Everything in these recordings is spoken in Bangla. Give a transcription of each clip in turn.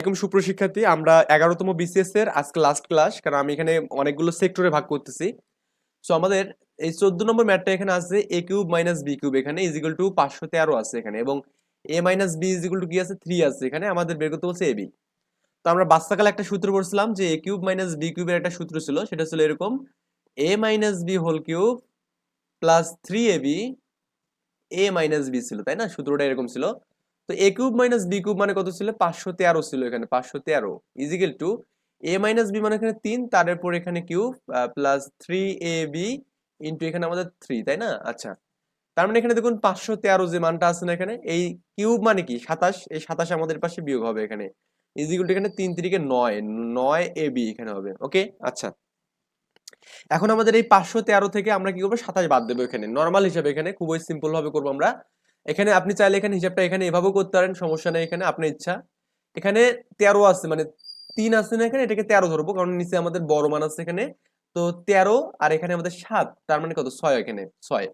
এরকম সুপ্রশিক্ষার্থী, আমরা এগারোতম বিসিএস এর আজকে লাস্ট ক্লাস কারণ আমি এখানে অনেকগুলো সেক্টরে ভাগ করতেছি। সো আমাদের এই চোদ্দ নম্বর ম্যাথটা এখানে আছে A cube minus B cube এখানে ইজিক্যাল টু পাঁচশো তেরো আছে এখানে, এবং A minus B equal to কি আছে? থ্রি আছে এখানে, আমাদের বের করতে বলছে এ বি তো আমরা বাচ্চাকালে একটা সূত্র পড়ছিলাম যে এ কিউব মাইনাস বি কিউবের একটা সূত্র ছিল, সেটা ছিল এরকম A minus B whole cube plus three A B A minus B ছিল, তাই না? সূত্রটা এরকম ছিল। তো A cube minus B cube মানে কত ছিল? পাঁচশো তেরো ছিল এখানে, পাঁচশো তেরো। Equal to A minus B মানে এখানে তিন, তারপর এখানে cube plus three A B into এখানে আমাদের থ্রি তাই না? আচ্ছা। তার মানে এখানে দেখুন পাঁচশো তেরো যে মানটা আছে না এখানে, এই কিউব মানে কি? সাতাশ, এই সাতাশ আমাদের পাশে বিয়োগ হবে এখানে। ইজিক্যাল টু এখানে তিন তিরিকে নয় নয় এ বি এখানে হবে ওকে আচ্ছা। এখন আমাদের এই পাঁচশো তেরো থেকে আমরা কি করব? সাতাশ বাদ দেবো এখানে। নর্মাল হিসাবে এখানে খুবই সিম্পল ভাবে করব আমরা। এখানে আপনি চাইলে এখানে হিসাবটা এখানে এভাবেও করতে পারেন, সমস্যা নেই, এখানে আপনার ইচ্ছা। এখানে তেরো আছে মানে তিন আছে না এখানে? এটাকে তেরো ধরবো, কারণ নিচে আমাদের বড় মান আছে এখানে। তো তেরো আর এখানে আমাদের সাত, তার মানে কত? ছয় এখানে, ছয়।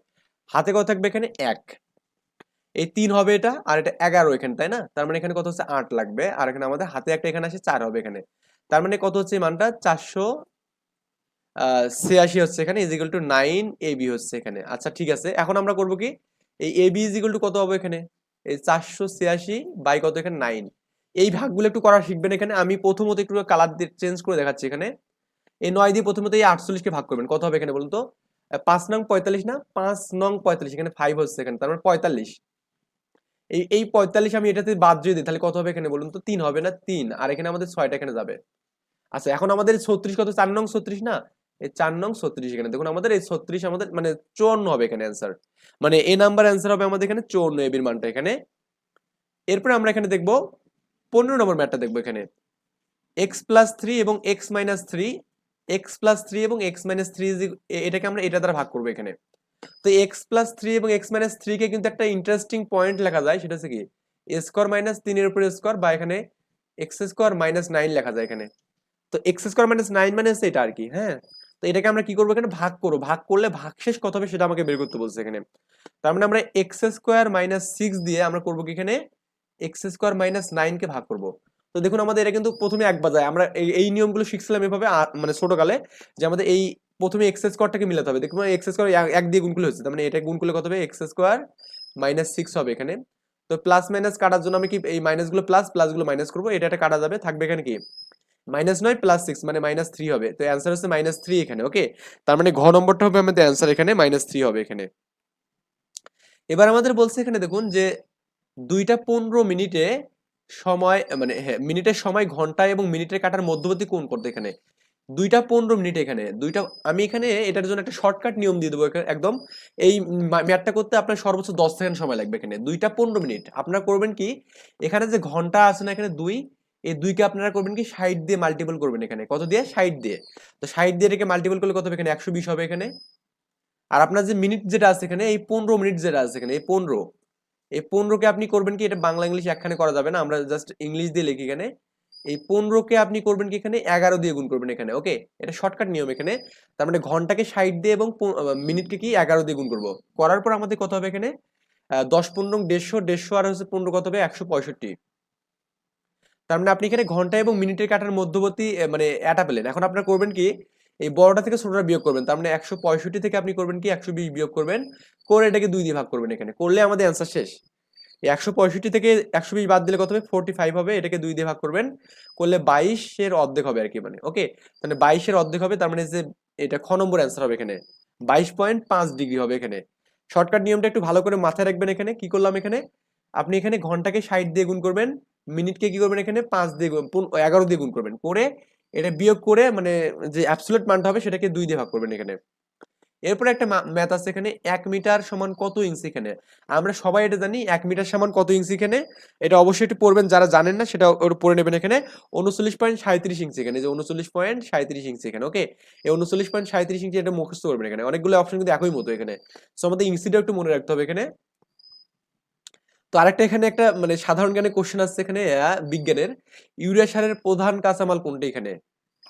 হাতে কত থাকবে এখানে? এক। এই তিন হবে এটা, আর এটা এগারো এখানে, তাই না? তার মানে এখানে কত হচ্ছে? আট লাগবে, আর এখানে আমাদের হাতে একটা এখানে আসে, চার হবে এখানে। তার মানে কত হচ্ছে মানটা? চারশো, আহ, ছিয়াশি হচ্ছে এখানে equal to nine A B হচ্ছে এখানে। আচ্ছা ঠিক আছে, এখন আমরা করব কি? এই এ বি ইজিক্যাল টু কত হবে এখানে? এই চারশো ছিয়াশি বাই কত এখানে? নাইন এই ভাগগুলো একটু করা শিখবেন এখানে। আমি প্রথমত একটু কালার চেঞ্জ করে দেখাচ্ছি এখানে। এই নয় দিয়ে প্রথমত এই আটচল্লিশকে ভাগ করবেন। কত হবে এখানে বলুন তো? পাঁচ নং পঁয়তাল্লিশ না? পাঁচ নং পঁয়তাল্লিশ। এখানে ফাইভ হচ্ছে এখানে। তার মানে পঁয়তাল্লিশ। এই এই পঁয়তাল্লিশ আমি এটাতে বাদ দিয়ে দিই। তাহলে কত হবে এখানে বলুন তো? তিন হবে না? তিন। আর এখানে আমাদের ছয়টা এখানে যাবে। আচ্ছা এখন আমাদের ছত্রিশ কত? চার নং ছত্রিশ না? এই চার নং ছত্রিশ এখানে। দেখুন, আমাদের এই ছত্রিশ আমাদের মানে চুয়ান্ন হবে এখানে অ্যান্সার মানে এ নাম্বার অ্যান্সার হবে আমাদের এখানে চুয়ান্ন এবির মানটা এখানে। এরপরে আমরা এখানে দেখব, পনেরো নম্বর ম্যাটটা দেখব এখানে। এক্স প্লাস থ্রি এবং X minus three X plus three এবং এক্স মাইনাস থ্রি এটাকে আমরা এটা দ্বারা ভাগ করব এখানে। তো এক্স প্লাস থ্রি এবং এক্স মাইনাস থ্রিকে কিন্তু একটা ইন্টারেস্টিং পয়েন্ট লেখা যায়, সেটা হচ্ছে কি? স্কোয়ার মাইনাস তিনের উপরে স্কোয়ার বা এখানে এক্স স্কোয়ার মাইনাস নাইন লেখা যায় এখানে। তো এক্স স্কোয়ার মাইনাস নাইন মানে হচ্ছে এটা আর কি হ্যাঁ? তো এটাকে আমরা কি করব এখানে? ভাগ করব। ভাগ করলে ভাগশেষ কত হবে সেটা আমাকে বের করতে বলছে এখানে। তার মানে আমরা এক্স স্কোয়ার মাইনাস সিক্স দিয়ে আমরা করব কি এখানে? এক্স স্কোয়ার মাইনাস নাইনকে ভাগ করব। তো দেখুন আমাদের এটা কিন্তু প্রথমে এক বাজায়। আমরা এই নিয়মগুলো শিখছিলাম এভাবে মানে ছোটকালে যে আমাদের এই প্রথমে এক্স স্কোয়ারটাকে মিলাতে হবে। দেখুন এক্স স্কোয়ার এক দিয়ে গুণ করলে হচ্ছে তার মানে এটা গুণ করলে কত হবে? এক্স স্কোয়ার মাইনাস সিক্স হবে এখানে। তো প্লাস মাইনাস কাটার জন্য আমি কি এই মাইনাসগুলো প্লাস প্লাসগুলো মাইনাস করব? এটা একটা কাটা যাবে। থাকবে এখানে কি? মাইনাস নয় প্লাস সিক্স মানে মাইনাস থ্রি হবে। তো অ্যান্সার হচ্ছে মাইনাস থ্রি এখানে ওকে তার মানে ঘ নম্বরটা হবে আমাদের অ্যান্সার এখানে মাইনাস থ্রি হবে এখানে। এবার আমাদের বলছে এখানে দেখুন যে, দুইটা পনেরো মিনিটে সময় মানে হ্যাঁ মিনিটের সময় ঘণ্টা এবং মিনিটের কাটার মধ্যবর্তী কোণ করতে এখানে। দুইটা পনেরো মিনিট এখানে, দুইটা, আমি এখানে এটার জন্য একটা শর্টকাট নিয়ম দিয়ে দেবো একদম। এই ম্যাথটা করতে আপনার সর্বোচ্চ দশ সেকেন্ড সময় লাগবে এখানে। দুইটা পনেরো মিনিট, আপনারা করবেন কি, এখানে যে ঘণ্টা আছে না এখানে দুই এই দুইকে আপনারা করবেন কি ষাট দিয়ে মাল্টিপল করবেন এখানে। কত দিয়ে? ষাট দিয়ে। তো ষাট দিয়ে এটাকে মাল্টিপল করলে কত হবে এখানে? একশো বিশ হবে এখানে। আর আপনার যে মিনিট যেটা আছে এখানে, এই পনেরো মিনিট যেটা আছে এখানে, এই পনেরো, এই পনেরোকে আপনি করবেন কি এটা বাংলা ইংলিশ একখানে করা যাবে না, আমরা জাস্ট ইংলিশ দিয়ে লিখি এখানে। এই পনেরোকে আপনি করবেন কি এখানে? এগারো দিয়ে গুণ করবেন এখানে ওকে এটা শর্টকাট নিয়ম এখানে। তার মানে ঘন্টাকে ষাট দিয়ে এবং মিনিটকে কি এগারো দিয়ে গুণ করব। করার পর আমাদের কত হবে এখানে? দশ পনেরো, দেড়শো দেড়শো আর হচ্ছে পনেরো কত হবে? একশো পঁয়ষট্টি। তার মানে আপনি এখানে ঘণ্টা এবং মিনিটের কাটার মধ্যবর্তী মানে এটা পেলেন। এখন আপনারা করবেন কি, এই বড়টা থেকে ছোটটা বিয়োগ করবেন। তার মানে একশো পঁয়ষট্টি থেকে আপনি করবেন কি, একশো বিশ বিয়োগ করবেন। করে এটাকে দুই দিয়ে ভাগ করবেন এখানে। করলে আমাদের অ্যান্সার শেষ। এই একশো পঁয়ষট্টি থেকে একশো বিশ বাদ দিলে কত হবে? ফোরটি ফাইভ হবে। এটাকে দুই দিয়ে ভাগ করবেন। করলে বাইশের অর্ধেক হবে আর কি মানে। ওকে তাহলে বাইশের অর্ধেক হবে, তার মানে যে এটা খ নম্বর অ্যান্সার হবে এখানে। বাইশ পয়েন্ট পাঁচ ডিগ্রি হবে এখানে। শর্টকাট নিয়মটা একটু ভালো করে মাথায় রাখবেন এখানে। কি করলাম এখানে? আপনি এখানে ঘন্টাকে ষাট দিয়ে গুণ করবেন। মিনিটকে কি করবেন এখানে? পাঁচ দিয়ে এগারো দিয়ে গুণ করবেন। করে এটা বিয়োগ করে মানে যে অ্যাবসোলিউট মানটা হবে সেটাকে দুই দিয়ে ভাগ করবেন এখানে। এরপরে একটা ম্যাথ আছে এখানে, এক মিটার সমান কত ইঞ্চি এখানে? আমরা সবাই এটা জানি, এক মিটার সমান কত ইঞ্চি এখানে? এটা অবশ্যই একটু পড়বেন, যারা জানেন না সেটা ওর পড়ে নেবেন এখানে। উনচল্লিশ পয়েন্ট সাঁত্রিশ ইঞ্চি এখানে, যে উনচল্লিশ পয়েন্ট সাঁত্রিশ ইঞ্চি এখানে ওকে এই উনচল্লিশ পয়েন্ট সাঁত্রিশ ইঞ্চি এটা মুখস্থ করবেন এখানে। অনেকগুলো অপশন কিন্তু একই মতো এখানে। সো আমাদের ইঞ্চিটা একটু মনে রাখতে হবে এখানে। আরেকটা এখানে একটা মানে সাধারণ জ্ঞানের কোশ্চেন আসছে এখানে বিজ্ঞানের। ইউরিয়া সারের প্রধান কাঁচামাল কোনটা এখানে?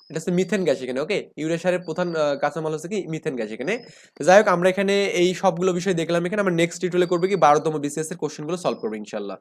এটা হচ্ছে মিথেন গ্যাস এখানে ওকে ইউরিয়া সারের প্রধান কাঁচামাল হচ্ছে কি? মিথেন গ্যাস এখানে। যাই হোক, আমরা এখানে এই সবগুলো বিষয় দেখলাম এখানে। আমরা নেক্সট টিউটোরিয়ালে করব কি? বারোতম বিসিএস এর কোশ্চেনগুলো সলভ করব ইনশাল্লাহ